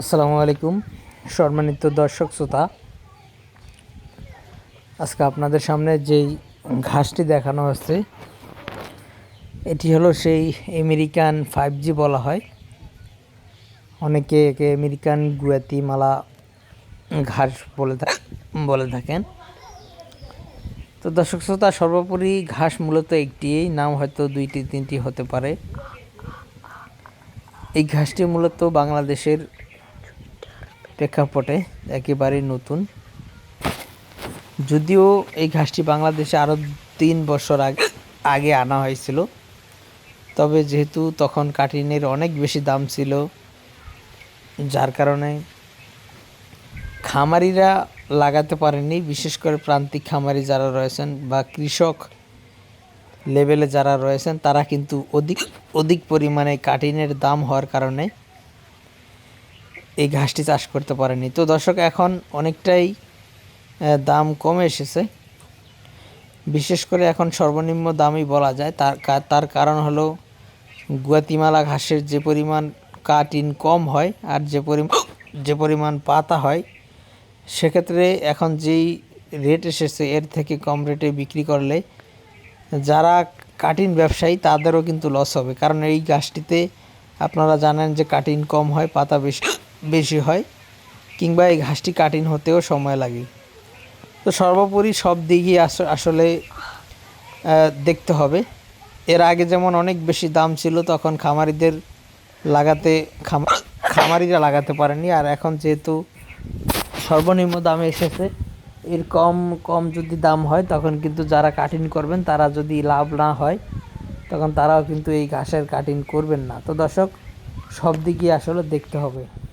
আসসালামু আলাইকুম, সম্মানিত দর্শক শ্রোতা। আজকে আপনাদের সামনে যেই ঘাসটি দেখানো হচ্ছে, এটি হলো সেই আমেরিকান ফাইভ জি বলা হয়। অনেকে একে আমেরিকান গুয়াতিমালা ঘাস বলে বলে থাকেন। তো দর্শক শ্রোতা, সর্বোপরি ঘাস মূলত একটি নাম হয়তো দুইটি, তিনটি হতে পারে। এই ঘাসটি মূলত বাংলাদেশের প্রেক্ষাপটে একেবারেই নতুন। যদিও এই ঘাসটি বাংলাদেশে আরও তিন বছর আগে আগে আনা হয়েছিল, তবে যেহেতু তখন কাটিনের অনেক বেশি দাম ছিল, যার কারণে খামারিরা লাগাতে পারেনি বিশেষ করে প্রান্তিক খামারি যারা রয়েছেন বা কৃষক লেভেলে যারা রয়েছেন, তারা কিন্তু অধিক অধিক পরিমাণে কাটিনের দাম হওয়ার কারণে এই ঘাসটি চাষ করতে পারেনি। তো দর্শক, এখন অনেকটাই দাম কমে এসেছে। বিশেষ করে এখন সর্বনিম্ন দামই বলা যায়। তার তার কারণ হলো গুয়াতিমালা ঘাসের যে পরিমাণ কাটিন কম হয় আর যে পরিমাণ যে পরিমাণ পাতা হয়, সেক্ষেত্রে এখন যেই রেট এসেছে, এর থেকে কম রেটে বিক্রি করলে যারা কাটিন ব্যবসায়ী, তাদেরও কিন্তু লস হবে। কারণ এই গাছটিতে আপনারা জানেন যে কাটিন কম হয়, পাতা বেশি বেশি হয় কিংবা এই ঘাসটি কাটিন হতেও সময় লাগে। তো সর্বোপরি সব দিকই আস- আসলে দেখতে হবে। এর আগে যেমন অনেক বেশি দাম ছিল, তখন খামারিদের লাগাতে, খামা- খামারিরা লাগাতে পারেনি আর এখন যেহেতু সর্বনিম্ন দামে এসেছে, এর কম কম যদি দাম হয়, তখন কিন্তু যারা কাটিং করবেন, তারা যদি লাভ না হয়, তখন তারাও কিন্তু এই ঘাসের কাটিং করবেন না। তো দর্শক, সব দিকই আসলে দেখতে হবে।